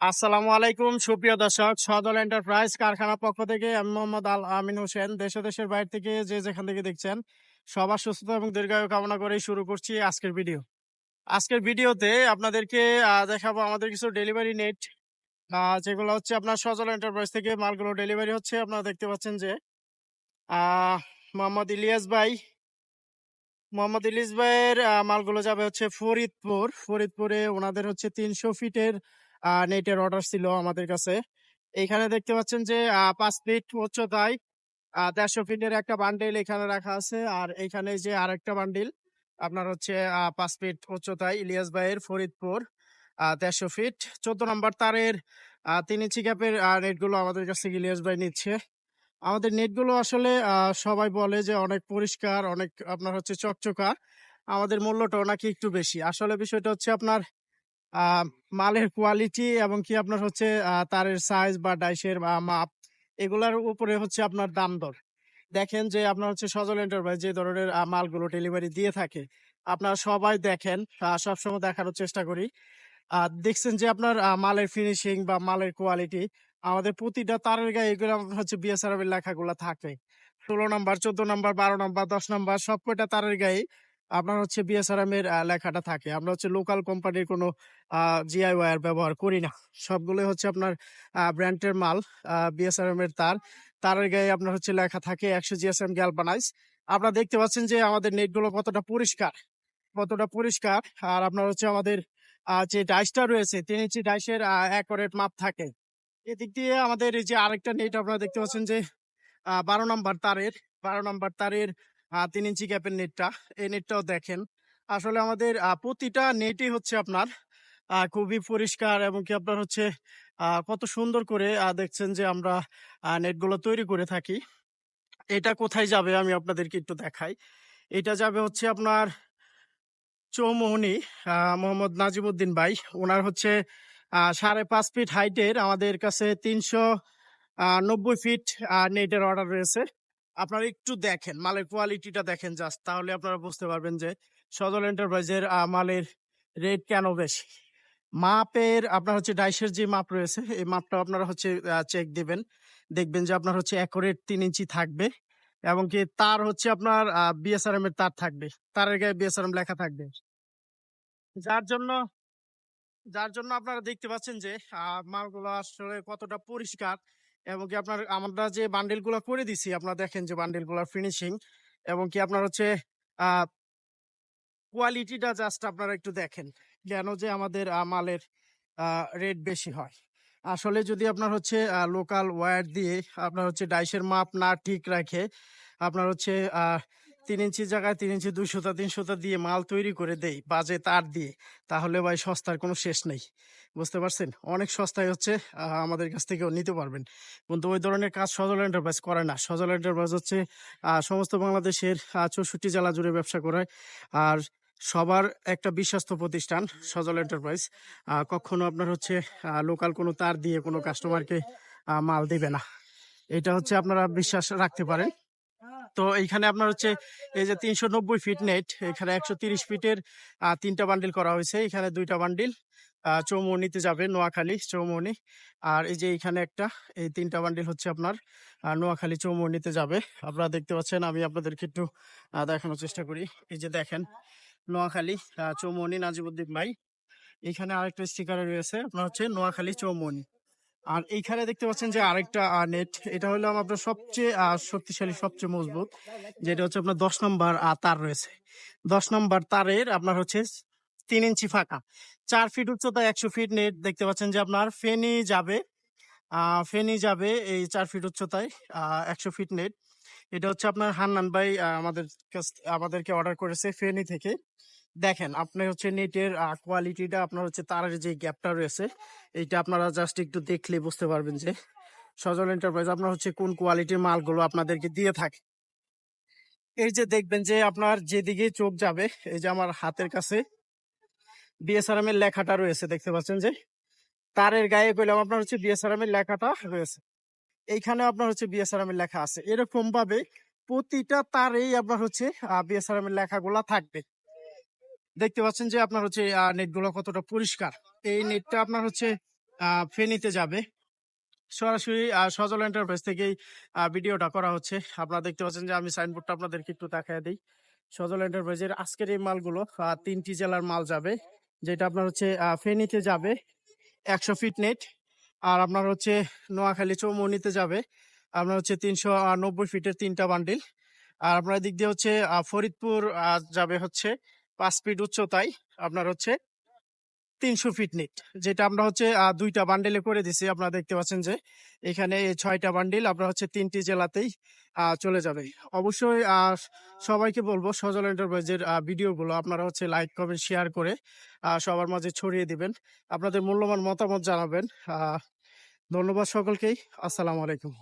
আসসালামু আলাইকুম, সুপ্রিয় দর্শক। সদল এন্টারপ্রাইজ কারখানার পক্ষ থেকে আমি মোহাম্মদ আল আমিন হোসেন। দেশ দেশের বাইরে থেকে যে যেখান থেকে দেখছেন, সবার সুস্থতা এবং দীর্ঘায়ু কামনা করেই শুরু করছি আজকের ভিডিও। আজকের ভিডিওতে আপনাদেরকে দেখাবো আমাদের কিছু ডেলিভারি নেট। যেগুলো হচ্ছে আপনার সজল এন্টারপ্রাইজ থেকে মালগুলো ডেলিভারি হচ্ছে। আপনারা দেখতে পাচ্ছেন যে মোহাম্মদ ইলিয়াস ভাই, মোহাম্মদ ইলিয়াস ভাইয়ের মালগুলো যাবে হচ্ছে ফরিদপুর। ফরিদপুরে ওনাদের হচ্ছে তিনশো ফিটের নেটের অর্ডার ছিল আমাদের কাছে। এইখানে দেখতে পাচ্ছেন যে পাঁচ ফিট উচ্চতায় দেড়শো ফিটের একটা বান্ডিল এখানে রাখা আছে। আর এখানে যে আরেকটা বান্ডিল আপনার হচ্ছে পাঁচ ফিট উচ্চতায় ইলিয়াস ভাইয়ের ফরিদপুর দেড়শো ফিট চোদ্দ নম্বর তারের তিন ইঞ্চি ক্যাপের নেটগুলো আমাদের কাছ ইলিয়াস ভাই নিচ্ছে। আমাদের নেটগুলো আসলে সবাই বলে যে অনেক পরিষ্কার, অনেক আপনার হচ্ছে চকচকা। আমাদের মূল্যটাও নাকি একটু বেশি। আসলে বিষয়টা হচ্ছে আপনার মালের কোয়ালিটি এবং কি আপনার হচ্ছে তারের সাইজ বা ডাইসের মাপ এগুলার উপরে হচ্ছে আপনার দাম দর। দেখেন যে আপনার হচ্ছে সজল এন্টারপ্রাইজ যে ধরনের মালগুলো ডেলিভারি দিয়ে থাকে, আপনারা সবাই দেখেন সবসময় দেখানোর চেষ্টা করি। আর দেখছেন যে আপনার মালের ফিনিশিং বা মালের কোয়ালিটি আমাদের প্রতিটা তারের গায়ে এগুলো হচ্ছে বিএসআরএফ এর লেখাগুলো থাকে। ষোলো নাম্বার, চোদ্দ নাম্বার, বারো নাম্বার, দশ নাম্বার সব কয়টা তারের গায়ে আপনার হচ্ছে বিএসআরএম এর লেখাটা থাকে। আমরা হচ্ছে লোকাল কোম্পানির কোনো জিআই ওয়্যার ব্যবহার করি না। সবগুলোই হচ্ছে আপনার ব্র্যান্ডের মাল বিএসআরএম এর তার। তারের গায়ে আপনার হচ্ছে লেখা থাকে একশো জিএসএম গ্যালবানাইজ আপনারা দেখতে পাচ্ছেন যে আমাদের নেটগুলো কতটা পরিষ্কার কতটা পরিষ্কার। আর আপনার হচ্ছে আমাদের যে ডাইসটা রয়েছে, তিন ইঞ্চি ডাইসের অ্যাকোরেট মাপ থাকে। এদিক দিয়ে আমাদের এই যে আরেকটা নেট আপনারা দেখতে পাচ্ছেন যে বারো নম্বর তারের, বারো নম্বর তারের তিন ইঞ্চি ক্যাপের নেটটা এই নেটটাও দেখেন। আসলে আমাদের প্রতিটা নেটই হচ্ছে আপনার খুবই পরিষ্কার এবং কি আপনার হচ্ছে কত সুন্দর করে দেখছেন যে আমরা নেটগুলো তৈরি করে থাকি। এটা কোথায় যাবে আমি আপনাদেরকে একটু দেখাই। এটা যাবে হচ্ছে আপনার চৌমোহনী মোহাম্মদ নাজিমুদ্দিন ভাই। ওনার হচ্ছে সাড়ে পাঁচ ফিট হাইটের আমাদের কাছে তিনশো নব্বই ফিট নেটের অর্ডার রয়েছে। আপনারা একটু দেখেন, মালের কোয়ালিটিটা দেখেন জাস্ট তাহলে আপনারা বুঝতে পারবেন যে সজল এন্টারপ্রাইজের মালের রেট কেন বেশি। মাপের, আপনার হচ্ছে ডাইসের যে মাপ রয়েছে, এই মাপটা আপনারা হচ্ছে চেক দিবেন। দেখবেন যে আপনার হচ্ছে অ্যাকোরেট তিন ইঞ্চি থাকবে এবং কি তার হচ্ছে আপনার বিএসআরএম এর তার থাকবে। তারের গায়ে বিএসআরএম লেখা থাকবে। যার জন্য যার জন্য আপনারা দেখতে পাচ্ছেন যে মালগুলো আসলে কতটা পরিষ্কার এবং কি আপনার, আমরা যে বান্ডেলগুলো করে দিছি, আপনারা দেখেন যে বান্ডেলগুলো ফিনিশিং এবং কি আপনার হচ্ছে কোয়ালিটিটা জাস্ট আপনারা একটু দেখেন কেন যে আমাদের মালের রেট বেশি হয়। আসলে যদি আপনার হচ্ছে লোকাল ওয়্যার দিয়ে আপনার হচ্ছে ডাইসের মাপ না ঠিক রাখে, আপনার হচ্ছে তিন ইঞ্চি জায়গায় তিন ইঞ্চি, দুইশোটা, তিনশোটা দিয়ে মাল তৈরি করে দেই বাজে তার দিয়ে, তাহলে ভাই সস্তার কোনো শেষ নেই। বুঝতে পারছেন? অনেক সস্তায় হচ্ছে আমাদের কাছ থেকেও নিতে পারবেন। কিন্তু ওই ধরনের কাজ সজল এন্টারপ্রাইজ করে না। সজল এন্টারপ্রাইজ হচ্ছে সমস্ত বাংলাদেশের চৌষট্টি জেলা জুড়ে ব্যবসা করে। আর সবার একটা বিশ্বস্ত প্রতিষ্ঠান সজল এন্টারপ্রাইজ কখনো আপনার হচ্ছে লোকাল কোনো তার দিয়ে কোনো কাস্টমারকে মাল দিবে না। এটা হচ্ছে আপনারা বিশ্বাস রাখতে পারেন। তো এইখানে আপনার হচ্ছে এই যে তিনশো নব্বই ফিট নেট এখানে একশো তিরিশ ফিটের তিনটা বান্ডিল করা হয়েছে। এখানে দুইটা বান্ডিল চৌমনিতে যাবে, নোয়াখালী চৌমনি আর এই যে এইখানে একটা, এই তিনটা বান্ডিল হচ্ছে আপনার নোয়াখালী চৌমনিতে যাবে। আপনারা দেখতে পাচ্ছেন, আমি আপনাদেরকে একটু দেখানোর চেষ্টা করি। এই যে দেখেন, নোয়াখালী চৌমনি নাজিবুদ্দিন ভাই। এখানে আরেকটা স্টিকার রয়েছে, আপনার হচ্ছে নোয়াখালী চৌমনি আর এইখানে দেখতে পাচ্ছেন যে আরেকটা নেট এটা হলো আপনার সবচেয়ে শক্তিশালী, সবচেয়ে মজবুত, যেটা হচ্ছে আপনার দশ নম্বর তার রয়েছে। দশ নম্বর তারের আপনার হচ্ছে তিন ইঞ্চি ফাঁকা। চার ফিট উচ্চতা, একশো ফিট নেট দেখতে পাচ্ছেন যে আপনার ফেনি যাবে ফেনি যাবে এই চার ফিট উচ্চতায় একশো ফিট নেট এটা হচ্ছে আপনার হান্নান ভাই আমাদের কাছ- আমাদেরকে অর্ডার করেছে ফেনি থেকে। দেখেন আপনি হচ্ছে নেটের কোয়ালিটিটা আপনার হচ্ছে তারের যে গ্যাপটা রয়েছে, এইটা আপনারা জাস্ট একটু দেখলে বুঝতে পারবেন যে সজল এন্টারপ্রাইজ আপনার হচ্ছে কোন কোয়ালিটির মালগুলো আপনাদেরকে দিয়ে থাকে। এই যে দেখবেন যে আপনার যেদিকে চোখ যাবে, এই যে আমার হাতের কাছে বিএসআরএম এর লেখাটা রয়েছে, দেখতে পাচ্ছেন যে? তারের গায়ে কইলাম আপনার হচ্ছে বিএসআরএম এর লেখাটা রয়েছে। এইখানে আপনার হচ্ছে বিএসআরএম এর লেখা আছে। এরকম ভাবে প্রতিটা তারেই আপনার হচ্ছে বিএসআরএম এর লেখাগুলা থাকবে। দেখতে পাচ্ছেন যে আপনার হচ্ছে নেটগুলো কতটা পরিষ্কার। এই নেটটা আপনার হচ্ছে ফেনীতে যাবে। সরাসরি সজল এন্টারপ্রাইজ থেকেই ভিডিওটা করা হচ্ছে। আপনারা দেখতে পাচ্ছেন যে আমি সাইনবোর্ডটা আপনাদেরকে একটু দেখায় দিই। সজল এন্টারপ্রাইজের আজকের এই মালগুলো তিনটি জেলার মাল যাবে। যেটা আপনার হচ্ছে ফেনীতে যাবে, একশো ফিট নেট আর আপনার হচ্ছে, নোয়াখালী চৌমনিতে যাবে। আপনার হচ্ছে তিনশো নব্বই ফিটের তিনটা বান্ডিল আর আপনার দিক দিয়ে হচ্ছে ফরিদপুর যাবে হচ্ছে পাঁচ ফিট উচ্চতায় আপনার হচ্ছে তিনশো ফিট নিট, যেটা আমরা হচ্ছে দুইটা বান্ডেলে করে দিছি। আপনারা দেখতে পাচ্ছেন যে, এখানে এই ছয়টা বান্ডিল আপনার হচ্ছে তিনটি জেলাতেই চলে যাবে। অবশ্যই সবাইকে বলব, সজল এন্টারপ্রাইজের ভিডিওগুলো আপনারা হচ্ছে লাইক কমেন্ট শেয়ার করে সবার মাঝে ছড়িয়ে দিবেন। আপনাদের মূল্যবান মতামত জানাবেন। ধন্যবাদ সকলকেই। আসসালামু আলাইকুম।